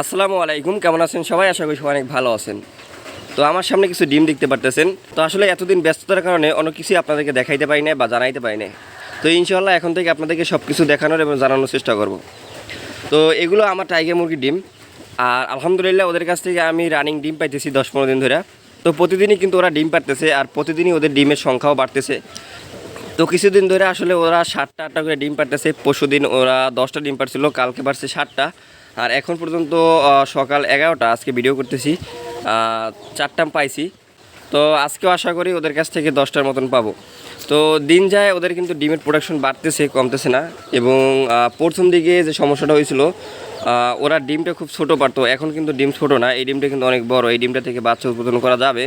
আসসালামু আলাইকুম, কেমন আছেন সবাই? আশা করি সবাই অনেক ভালো আছেন। তো আমার সামনে কিছু ডিম দেখতে পারতেছেন। তো আসলে এতদিন ব্যস্ততার কারণে অনেক কিছুই আপনাদেরকে দেখাইতে পারি না বা জানাইতে পারি না তো ইনশাল্লাহ এখন থেকে আপনাদেরকে সব কিছু দেখানোর এবং জানানোর চেষ্টা করব। তো এগুলো আমার টাইগার মুরগির ডিম। আর আলহামদুলিল্লাহ ওদের কাছ থেকে আমি রানিং ডিম পাইতেছি দশ পনেরো দিন ধরে। তো প্রতিদিনই কিন্তু ওরা ডিম পারতেছে আর প্রতিদিনই ওদের ডিমের সংখ্যাও বাড়তেছে। তো কিছুদিন ধরে আসলে ওরা সাতটা আটটা করে ডিম পারতেছে পরশু দিন ওরা দশটা ডিম পারছিল কালকে পারছে সাতটা। আর এখন পর্যন্ত সকাল এগারোটা আজকে ভিডিও করতেছি আহ, চারটা পাইছি। তো আজকেও আশা করি ওদের কাছ থেকে দশটার মতন পাবো। তো দিন যায় ওদের কিন্তু ডিমের প্রোডাকশন বাড়তেছে কমতেছে না। এবং প্রথম দিকে যে সমস্যাটা হয়েছিল ওরা ডিমটা খুব ছোট পারতো। এখন কিন্তু ডিম ছোট না। এই ডিমটা কিন্তু অনেক বড়। এই ডিমটা থেকে বাচ্চা উৎপাদন করা যাবে।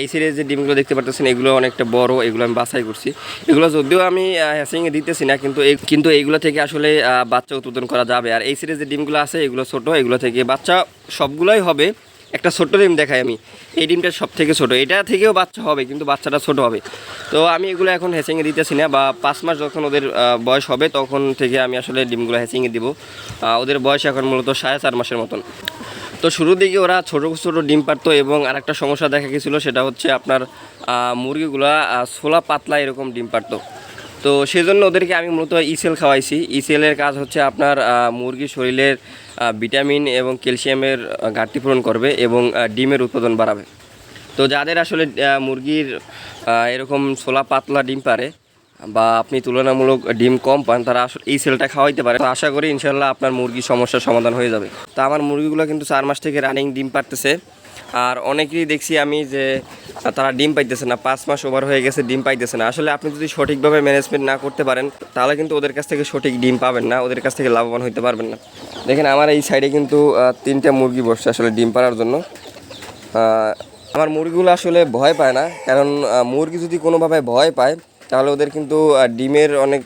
এই সিরিজ যে ডিমগুলো দেখতে পারতেছেন, এগুলো অনেকটা বড়, এগুলো আমি বাছাই করছি। এগুলো যদিও আমি হ্যাসিংয়ে দিতেছি না, কিন্তু কিন্তু এইগুলো থেকে আসলে বাচ্চা উৎপাদন করা যাবে। আর এই সিরিজের ডিমগুলো আছে, এগুলো ছোট, এগুলো থেকে বাচ্চা সবগুলোই হবে। একটা ছোট্ট ডিম দেখাই আমি। এই ডিমটা সব থেকে ছোট। এটা থেকেও বাচ্চা হবে, কিন্তু বাচ্চাটা ছোট হবে। তো আমি এগুলো এখন হ্যাসিংয়ে দিতেছি না, বা পাঁচ মাস যখন ওদের বয়স হবে, তখন থেকে আমি আসলে ডিমগুলো হ্যাসিংয়ে দিব। ওদের বয়স এখন মূলত সাড়ে চার মাসের মতন। তো শুরুর দিকে ওরা ছোটো ছোটো ডিম পারতো এবং আরেকটা সমস্যা দেখা গেছিল, সেটা হচ্ছে আপনার মুরগিগুলা ছোলা পাতলা এরকম ডিম পারতো। তো সেই জন্য ওদেরকে আমি মূলত ইসেল খাওয়াইছি। ইসেলের কাজ হচ্ছে আপনার মুরগির শরীরের ভিটামিন এবং ক্যালসিয়ামের ঘাটতি পূরণ করবে এবং ডিমের উৎপাদন বাড়াবে। তো যাদের আসলে মুরগির এরকম ছোলা পাতলা ডিম পারে বা আপনি তুলনামূলক ডিম কম পান, তারা আসলে এই সেলটা খাওয়াইতে পারে। তো আশা করি ইনশাল্লাহ আপনার মুরগির সমস্যার সমাধান হয়ে যাবে। তো আমার মুরগিগুলো কিন্তু চার মাস থেকে রানিং ডিম পারতেছে আর অনেকেই দেখছি আমি যে তারা ডিম পাইতেছে না, পাঁচ মাস ওভার হয়ে গেছে, ডিম পাইতেছে না। আসলে আপনি যদি সঠিকভাবে ম্যানেজমেন্ট না করতে পারেন, তাহলে কিন্তু ওদের কাছ থেকে সঠিক ডিম পাবেন না, ওদের কাছ থেকে লাভবান হইতে পারবেন না। দেখেন, আমার এই সাইডে কিন্তু তিনটা মুরগি বসছে আসলে ডিম পাড়ার জন্য। আমার মুরগিগুলো আসলে ভয় পায় না, কারণ মুরগি যদি কোনোভাবে ভয় পায় তাহলে ওদের কিন্তু ডিমের অনেক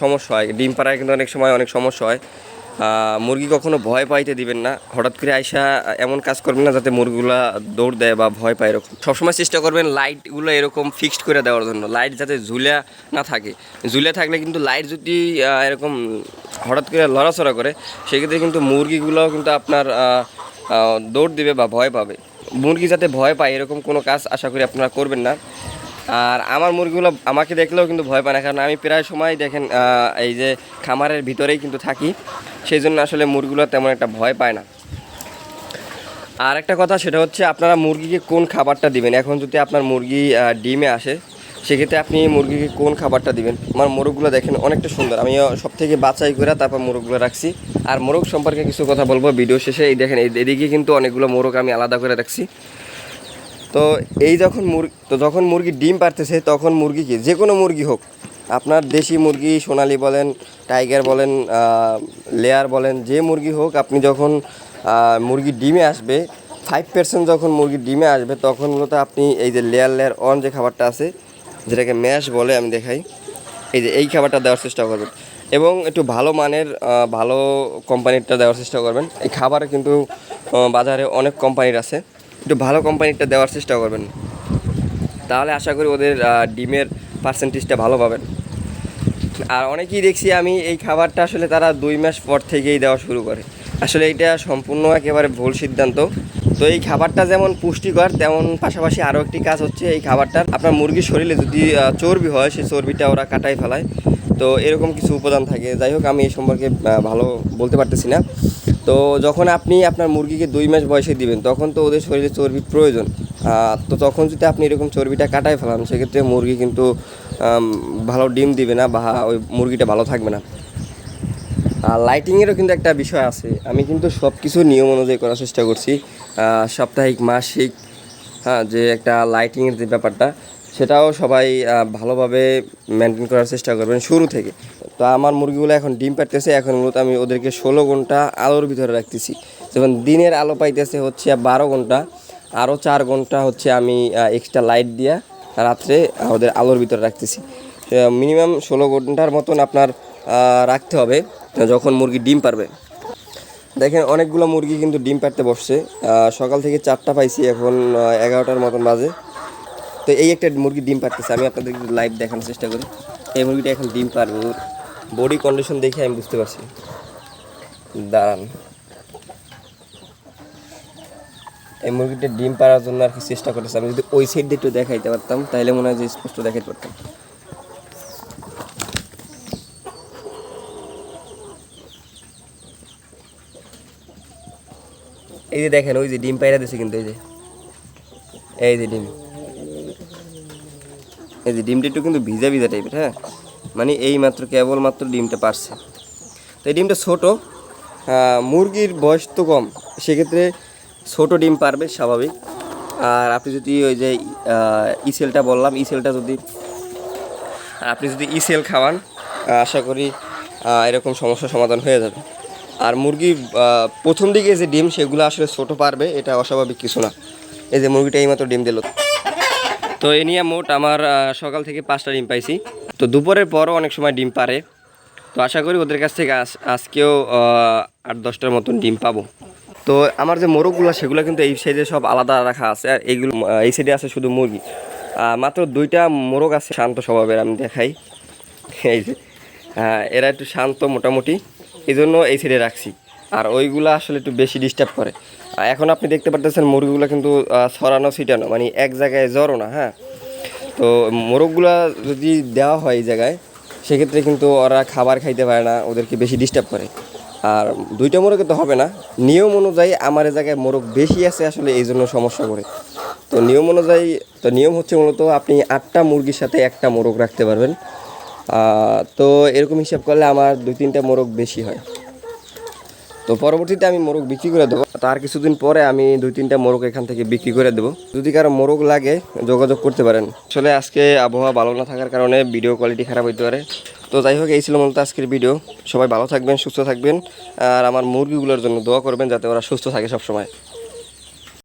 সমস্যা হয়। ডিম পাড়ায় কিন্তু অনেক সময় অনেক সমস্যা হয়। মুরগি কখনো ভয় পাইতে দিবেন না। হঠাৎ করে আইসা এমন কাজ করবেন না যাতে মুরগিগুলা দৌড় দেয় বা ভয় পায় এরকম। সবসময় চেষ্টা করবেন লাইটগুলো এরকম ফিক্সড করে দেওয়ার জন্য। লাইট যাতে ঝুলে না থাকে। ঝুলে থাকলে কিন্তু লাইট যদি এরকম হঠাৎ করে লড়াচড়া করে, সেক্ষেত্রে কিন্তু মুরগিগুলোও কিন্তু আপনার দৌড় দিবে বা ভয় পাবে। মুরগি যাতে ভয় পায় এরকম কোনো কাজ আশা করি আপনারা করবেন না। আর আমার মুরগিগুলো আমাকে দেখলেও কিন্তু ভয় পায় না, কারণ আমি প্রায় সময় দেখেন এই যে খামারের ভিতরেই কিন্তু থাকি সেই জন্য আসলে মুরগিগুলো তেমন একটা ভয় পায় না। আর একটা কথা, সেটা হচ্ছে আপনারা মুরগিকে কোন খাবারটা দিবেন? এখন যদি আপনার মুরগি ডিমে আসে, সেক্ষেত্রে আপনি মুরগিকে কোন খাবারটা দিবেন? আমার মোরগগুলো দেখেন অনেকটা সুন্দর। আমি সব থেকে বাছাই করে তারপর মোরগগুলো রাখছি। আর মোরগ সম্পর্কে কিছু কথা বলব, ভিডিও শেষে। এই দেখেন, এদিকে কিন্তু অনেকগুলো মোরগ আমি আলাদা করে রাখছি। তো এই যখন মুরগি, তো যখন মুরগি ডিম পারতেছে, তখন মুরগি কি? যে কোনো মুরগি হোক। আপনার দেশি মুরগি, সোনালি বলেন, টাইগার বলেন লেয়ার বলেন, যে মুরগি হোক, আপনি যখন মুরগি ডিমে আসবে ফাইভ পার্সেন্ট যখন মুরগি ডিমে আসবে, তখন মূলত আপনি এই যে লেয়ার লেয়ার অন যে খাবারটা আছে, যেটাকে ম্যাশ বলে আমি দেখাই, এই যে এই খাবারটা দেওয়ার চেষ্টা করবেন। এবং একটু ভালো মানের ভালো কোম্পানিরটা দেওয়ার চেষ্টা করবেন। এই খাবার কিন্তু বাজারে অনেক কোম্পানির আছে। একটু ভালো কোম্পানিরটা দেওয়ার চেষ্টা করবেন। তাহলে আশা করি ওদের ডিমের পার্সেন্টেজটা ভালো পাবেন। আর অনেকেই দেখছি আমি এই খাবারটা আসলে তারা দুই মাস পর থেকেই দেওয়া শুরু করে। আসলে এটা সম্পূর্ণ একেবারে ভুল সিদ্ধান্ত। তো এই খাবারটা যেমন পুষ্টিকর, তেমন পাশাপাশি আরও একটি কাজ হচ্ছে এই খাবারটার। আপনার মুরগির শরীরে যদি চর্বি হয়, সেই চর্বিটা ওরা কাটাই ফেলায়। তো এরকম কিছু উপাদান থাকে। যাই হোক, আমি এই সম্পর্কে ভালো বলতে পারতেছি না। তো যখন আপনি আপনার মুরগিকে দুই মাস বয়সে দিবেন, তখন তো ওদের শরীরে চর্বির প্রয়োজন। তো তখন যদি আপনি এরকম চর্বিটা কাটাই ফেলান, সেক্ষেত্রে মুরগি কিন্তু ভালো ডিম দিবে না বা ওই মুরগিটা ভালো থাকবে না। আর লাইটিংয়েরও কিন্তু একটা বিষয় আছে। আমি কিন্তু সব কিছু নিয়ম অনুযায়ী করার চেষ্টা করছি। সাপ্তাহিক, মাসিক হ্যাঁ যে একটা লাইটিংয়ের যে ব্যাপারটা, সেটাও সবাই ভালোভাবে মেনটেন করার চেষ্টা করবেন শুরু থেকে। তো আমার মুরগিগুলো এখন ডিম পারতেছে এখন মূলত আমি ওদেরকে ষোলো ঘণ্টা আলোর ভিতরে রাখতেছি। যেমন দিনের আলো পাইতেছে হচ্ছে বারো ঘণ্টা, আরও চার ঘণ্টা হচ্ছে আমি এক্সট্রা লাইট দিয়া রাত্রে ওদের আলোর ভিতরে রাখতেছি। মিনিমাম ষোলো ঘণ্টার মতন আপনার রাখতে হবে, যখন মুরগি ডিম পারবে দেখেন অনেকগুলো মুরগি কিন্তু ডিম পাড়তে বসছে। সকাল থেকে চারটা পাইছি, এখন এগারোটার মতন বাজে। তো এই একটা মুরগি ডিম পারতেছে আমি আপনাদের লাইভ দেখানোর চেষ্টা করি। এই মুরগিটা এখন ডিম পারবে বডি কন্ডিশন দেখে আমি বুঝতে পারছি। দাঁড়ান। এই মুরগিটা ডিম পাড়ার জন্য আর কি চেষ্টা করতেছে। আমি যদি ওই সাইড দিয়ে একটু দেখাইতে পারতাম, তাহলে মনে হয় যে স্পষ্ট দেখাইতে পারতাম। এই যে দেখেন, ওই যে ডিম পায়রা দিছে কিন্তু এই যে। এই যে ডিম। এই যে ডিমটা একটু কিন্তু ভিজা ভিজা টাইপের হ্যাঁ? মানে এই মাত্র কেবলমাত্র ডিমটা পারছে। তো এই ডিমটা ছোটো মুরগির বয়স তো কম, সেক্ষেত্রে ছোট ডিম পারবে স্বাভাবিক। আর আপনি যদি ওই যে ইসেলটা বললাম ইসেলটা যদি, আপনি যদি ইসেল খাওয়ান আশা করি এরকম সমস্যার সমাধান হয়ে যাবে। আর মুরগি প্রথম দিকে যে ডিম, সেগুলো আসলে ছোটো পারবে, এটা অস্বাভাবিক কিছু না। এই যে মুরগিটা এইমাত্র ডিম দিল। তো এ নিয়ে মোট আমার সকাল থেকে পাঁচটা ডিম পাইছি। তো দুপুরের পরও অনেক সময় ডিম পারে। তো আশা করি ওদের কাছ থেকে আজ আজকেও আট, দশটার মতন ডিম পাবো। তো আমার যে মোরগগুলো, সেগুলো কিন্তু এই সাইডে সব আলাদা রাখা আছে। আর এইগুলো এই সাইডে আছে শুধু মুরগি। মাত্র দুইটা মোরগ আছে, শান্ত স্বভাবের আমি দেখাই। এই যে এরা একটু শান্ত মোটামুটি। এই জন্য এই সাইডে রাখছি। আর ওইগুলো আসলে একটু বেশি ডিস্টার্ব করে। এখন আপনি দেখতে পারতেছেন, মুরগিগুলো কিন্তু ছড়ানো, ছিটানো মানে এক জায়গায় জড়ো না হ্যাঁ? তো মোরগগুলা যদি দেওয়া হয় এই জায়গায়, সেক্ষেত্রে কিন্তু ওরা খাবার খাইতে পারে না, ওদেরকে বেশি ডিস্টার্ব করে। আর দুইটা মোরগে তো হবে না। নিয়ম অনুযায়ী আমার এ জায়গায় মোরগ বেশি আছে আসলে এই জন্য সমস্যা করে। তো নিয়ম অনুযায়ী, তো নিয়ম হচ্ছে মূলত আপনি আটটা মুরগির সাথে একটা মোরগ রাখতে পারবেন। তো এরকম হিসাব করলে আমার দুই তিনটা মোরগ বেশি হয়। তো পরবর্তীতে আমি মোরগ বিক্রি করে দেবো। তার কিছুদিন পরে আমি দুই তিনটা মোরগ এখান থেকে বিক্রি করে দেবো। যদি কারও মোরগ লাগে, যোগাযোগ করতে পারেন। আসলে আজকে আবহাওয়া ভালো না থাকার কারণে ভিডিও কোয়ালিটি খারাপ হইতে পারে। তো যাই হোক, এই ছিল মূলত আজকের ভিডিও সবাই ভালো থাকবেন, সুস্থ থাকবেন। আর আমার মুরগিগুলোর জন্য দোয়া করবেন যাতে ওরা সুস্থ থাকে সবসময়।